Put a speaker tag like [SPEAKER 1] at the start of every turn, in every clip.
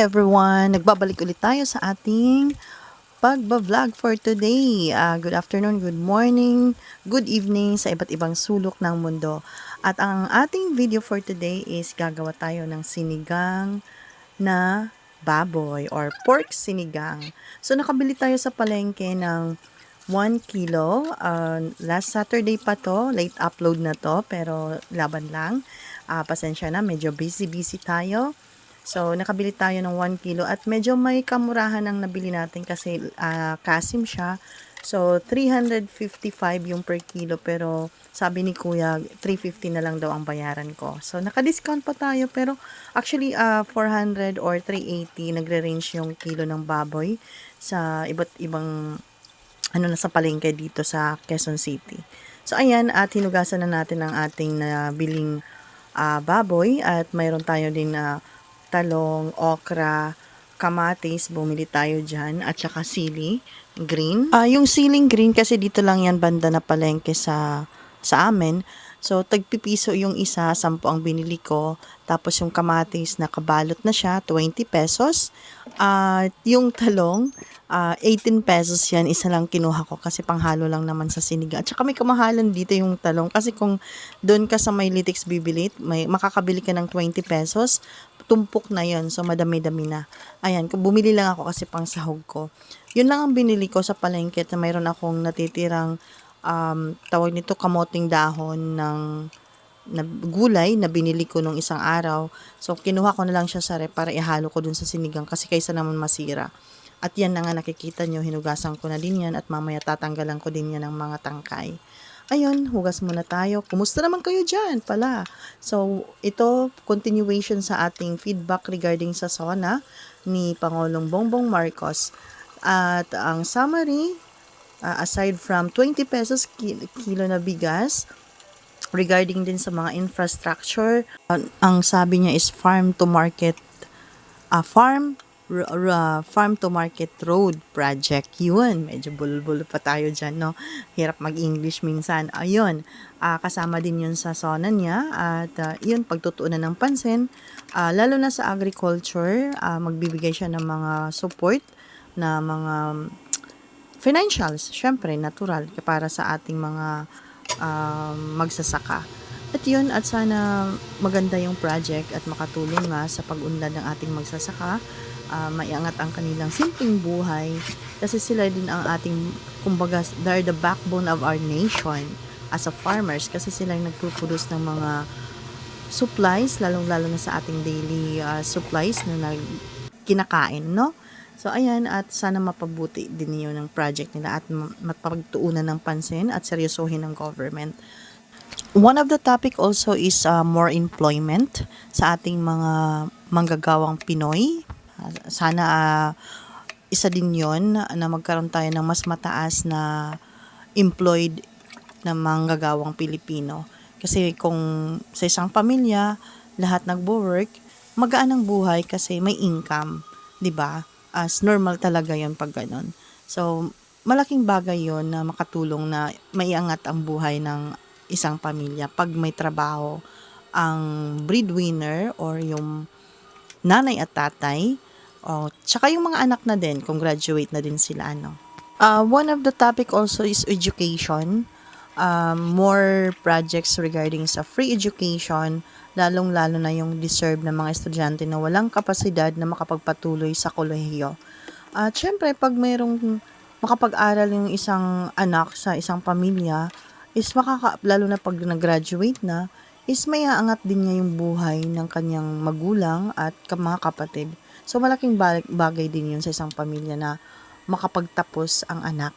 [SPEAKER 1] everyone! Nagbabalik ulit tayo sa ating pagba-vlog for today. Ah, good afternoon, good morning, good evening sa iba't ibang sulok ng mundo. At ang ating video for today is gagawa tayo ng sinigang na baboy or pork sinigang. So nakabili tayo sa palengke ng 1 kilo. Ah, last Saturday pa to, late upload na to, pero laban lang. Ah, pasensya na, medyo busy-busy tayo. So, nakabili tayo ng 1 kilo at medyo may kamurahan ang nabili natin kasi ah, kasim siya. So, 355 yung per kilo pero sabi ni kuya 350 na lang daw ang bayaran ko. So, naka-discount pa tayo pero actually ah, 400 or 380 nagre-range yung kilo ng baboy sa iba't ibang ano na sa palengke dito sa Quezon City. So ayan at hinugasan na natin ang ating nabiling ah, baboy at mayroon tayo din na talong, okra, kamatis, bumili tayo dyan, at saka sili, green. Ah, yung siling green kasi dito lang yan banda na palengke sa, sa amin. So, tagpipiso yung isa, 10 ang binili ko. Tapos yung kamatis, nakabalot na siya, 20 pesos. At yung talong, ah, 18 pesos yan, isa lang kinuha ko kasi panghalo lang naman sa sinigang. At saka may kamahalan dito yung talong kasi kung doon ka sa may Litix bibili, may, makakabili ka ng 20 pesos, tumpok na yon so madami-dami na. Ayan, bumili lang ako kasi pang sahog ko. Yun lang ang binili ko sa palengke na mayroon akong natitirang um, tawag nito kamoting dahon ng na gulay na binili ko nung isang araw. So, kinuha ko na lang siya sa rep para ihalo ko dun sa sinigang kasi kaysa naman masira. At yan na nga nakikita nyo, hinugasan ko na din yan at mamaya tatanggalan ko din yan ng mga tangkay. Ayun, hugas muna tayo. Kumusta naman kayo dyan pala? So, ito, continuation sa ating feedback regarding sa SONA ni Pangulong Bongbong Marcos. At ang summary, uh, aside from 20 pesos ki- kilo na bigas, regarding din sa mga infrastructure, uh, ang sabi niya is farm to market, uh, farm r- farm to market road project. Yun, medyo bulbul pa tayo dyan, no? Hirap mag-English minsan. Ayun, ah, kasama din yun sa sona niya. At ah, yun, pagtutuunan ng pansin. Ah, lalo na sa agriculture, ah, magbibigay siya ng mga support na mga financials, syempre, natural, para sa ating mga um, magsasaka. At yun, at sana maganda yung project at makatulong nga sa pag-unlad ng ating magsasaka, uh, maiangat ang kanilang simpleng buhay, kasi sila din ang ating, kumbaga, they're the backbone of our nation as a farmers, kasi sila yung nagpuproduce ng mga supplies, lalong-lalo na sa ating daily uh, supplies na nag kinakain, no? So, ayan, at sana mapabuti din niyo ng project nila at ma- mapagtuunan ng pansin at seryosohin ng government. One of the topic also is uh, more employment sa ating mga manggagawang Pinoy. Uh, sana uh, isa din yon na magkaroon tayo ng mas mataas na employed na manggagawang Pilipino. Kasi kung sa isang pamilya, lahat nagbo-work, magaan ang buhay kasi may income, 'di ba? As normal talaga 'yon pag ganun. So, malaking bagay 'yon na makatulong na maiangat ang buhay ng isang pamilya pag may trabaho ang breadwinner or yung nanay at tatay o tsaka yung mga anak na din kung graduate na din sila ano. Uh, one of the topic also is education. Um, more projects regarding sa free education, lalong-lalo na yung deserve ng mga estudyante na walang kapasidad na makapagpatuloy sa kolehiyo. At syempre, pag mayroong makapag-aral yung isang anak sa isang pamilya, is makaka, lalo na pag nag-graduate na, is may aangat din niya yung buhay ng kanyang magulang at mga kapatid. So, malaking bagay din yun sa isang pamilya na makapagtapos ang anak.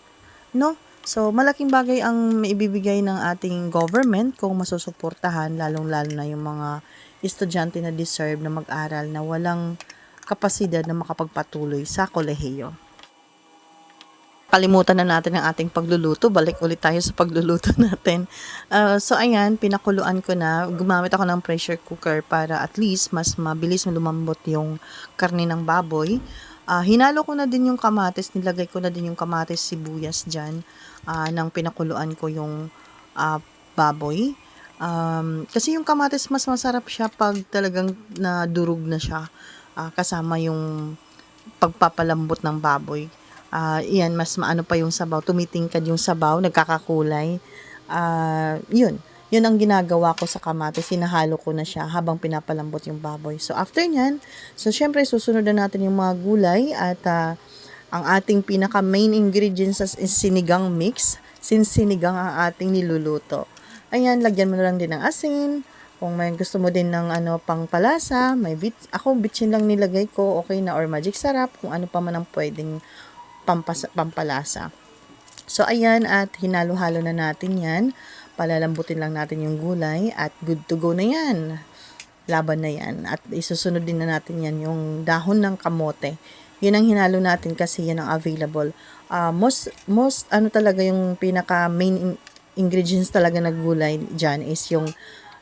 [SPEAKER 1] No? So, malaking bagay ang maibibigay ng ating government kung masusuportahan, lalong-lalo na yung mga estudyante na deserve na mag-aral na walang kapasidad na makapagpatuloy sa kolehiyo. Kalimutan na natin ang ating pagluluto. Balik ulit tayo sa pagluluto natin. Uh, so, ayan, pinakuluan ko na. Gumamit ako ng pressure cooker para at least mas mabilis lumambot yung karne ng baboy. Uh, hinalo ko na din yung kamatis, nilagay ko na din yung kamatis sibuyas dyan uh, nang pinakuluan ko yung uh, baboy. Um, kasi yung kamatis mas masarap siya pag talagang nadurog na siya. ah, kasama yung pagpapalambot ng baboy. Ah, iyan, mas maano pa yung sabaw, tumitingkad yung sabaw, nagkakakulay. Ah, yun, yun ang ginagawa ko sa kamatis, sinahalo ko na siya habang pinapalambot yung baboy. So after nyan, so syempre susunod na natin yung mga gulay at ah, ang ating pinaka main ingredients is sinigang mix, since sinigang ang ating niluluto. Ayan, lagyan mo na lang din ng asin, kung may gusto mo din ng ano pang palasa, may bit ako bitchin lang nilagay ko, okay na or magic sarap kung ano pa man ang pwedeng pampas, pampalasa. So ayan at hinalo-halo na natin 'yan. Palalambutin lang natin yung gulay at good to go na 'yan. Laban na 'yan at isusunod din na natin 'yan yung dahon ng kamote. Yun ang hinalo natin kasi yan ang available. Ah, most most ano talaga yung pinaka main in- ingredients talaga na gulay diyan is yung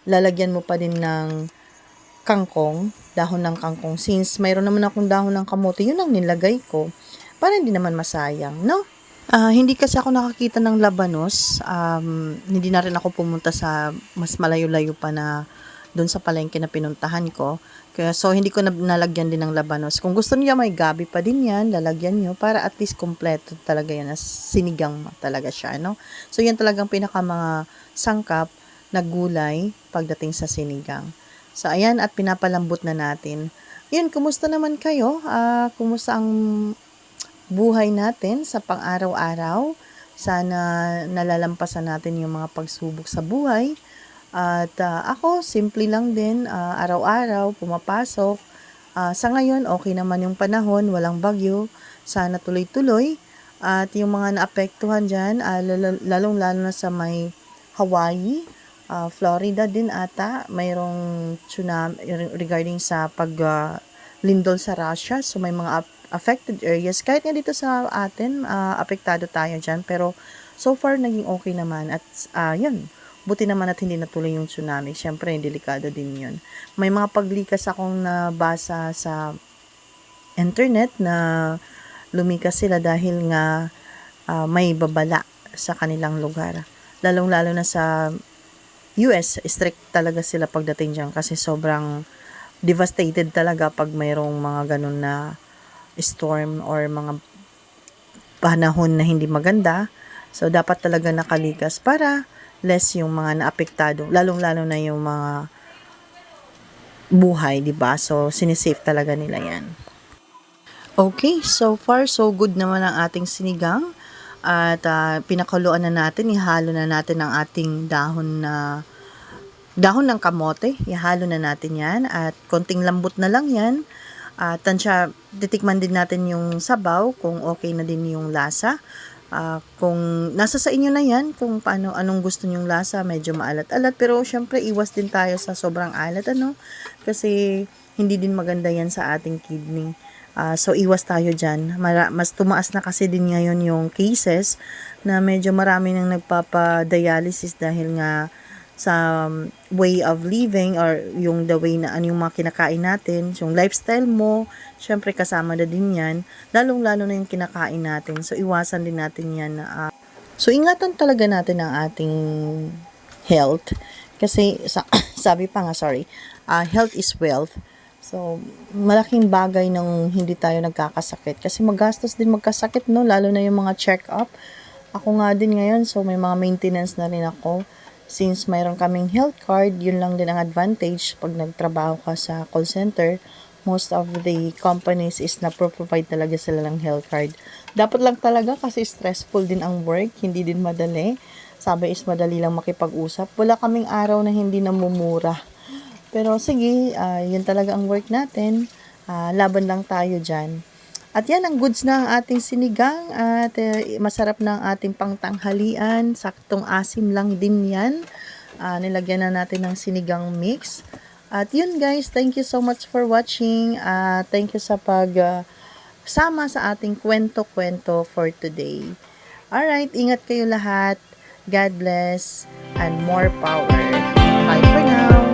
[SPEAKER 1] lalagyan mo pa din ng kangkong, dahon ng kangkong. Since mayroon naman akong dahon ng kamote, yun ang nilagay ko para hindi naman masayang, no? Ah, hindi kasi ako nakakita ng labanos. Um, hindi na rin ako pumunta sa mas malayo-layo pa na doon sa palengke na pinuntahan ko. Kaya, so, hindi ko na nalagyan din ng labanos. Kung gusto niya may gabi pa din yan, lalagyan nyo para at least kompleto talaga yan. Sinigang talaga siya, no? So, yan talagang pinaka mga sangkap na gulay pagdating sa sinigang. So, ayan at pinapalambot na natin. Yun, kumusta naman kayo? Ah, kumusta ang buhay natin sa pang-araw-araw. Sana nalalampasan natin yung mga pagsubok sa buhay. At ah, ako, simple lang din, ah, araw-araw, pumapasok. Ah, sa ngayon, okay naman yung panahon, walang bagyo. Sana tuloy-tuloy. At yung mga naapektuhan dyan, lalo- lalong-lalo na sa may Hawaii, ah, Florida din ata, mayroong tsunami regarding sa pag ah, lindol sa Russia. So may mga affected areas. Kahit nga dito sa atin, ah, apektado tayo dyan. Pero so far, naging okay naman. At ah, yun, buti naman at hindi natuloy yung tsunami. Siyempre, delikado din yun. May mga paglikas akong nabasa sa internet na lumikas sila dahil nga ah, may babala sa kanilang lugar. Lalong-lalo na sa US, strict talaga sila pagdating dyan kasi sobrang devastated talaga pag mayroong mga ganun na storm or mga panahon na hindi maganda. So, dapat talaga nakalikas para less yung mga naapektado, lalong-lalo na yung mga buhay, di ba? So, sinisafe talaga nila yan. Okay, so far so good naman ang ating sinigang. At ah, pinakuluan na natin, ihalo na natin ang ating dahon na dahon ng kamote. Ihalo na natin yan at konting lambot na lang yan. At tansya, titikman din natin yung sabaw kung okay na din yung lasa. Ah, kung nasa sa inyo na yan, kung paano, anong gusto nyong lasa, medyo maalat-alat. Pero syempre, iwas din tayo sa sobrang alat, ano? Kasi hindi din maganda yan sa ating kidney. Ah, so, iwas tayo dyan. Mara- mas tumaas na kasi din ngayon yung cases na medyo marami nang nagpapa-dialysis dahil nga sa um, way of living or yung the way na ano yung mga kinakain natin, yung lifestyle mo, syempre kasama na din yan, lalong-lalo na yung kinakain natin. So, iwasan din natin yan na ah, So, ingatan talaga natin ang ating health. Kasi, sa, sabi pa nga, sorry, ah, health is wealth. So, malaking bagay nang hindi tayo nagkakasakit. Kasi magastos din magkasakit, no? Lalo na yung mga check-up. Ako nga din ngayon, so may mga maintenance na rin ako. Since mayroon kaming health card, yun lang din ang advantage pag nagtrabaho ka sa call center. Most of the companies is na provide talaga sila ng health card. Dapat lang talaga kasi stressful din ang work, hindi din madali. Sabi is madali lang makipag-usap. Wala kaming araw na hindi namumura. Pero sige, ah, yun talaga ang work natin. Ah, laban lang tayo dyan. At yan, ang goods na ang ating sinigang at eh, masarap na ang ating pangtanghalian. Saktong asim lang din yan. Ah, nilagyan na natin ng sinigang mix. At yun guys, thank you so much for watching. Ah, thank you sa pag ah, sama sa ating kwento-kwento for today. Alright, ingat kayo lahat. God bless and more power. Bye for now.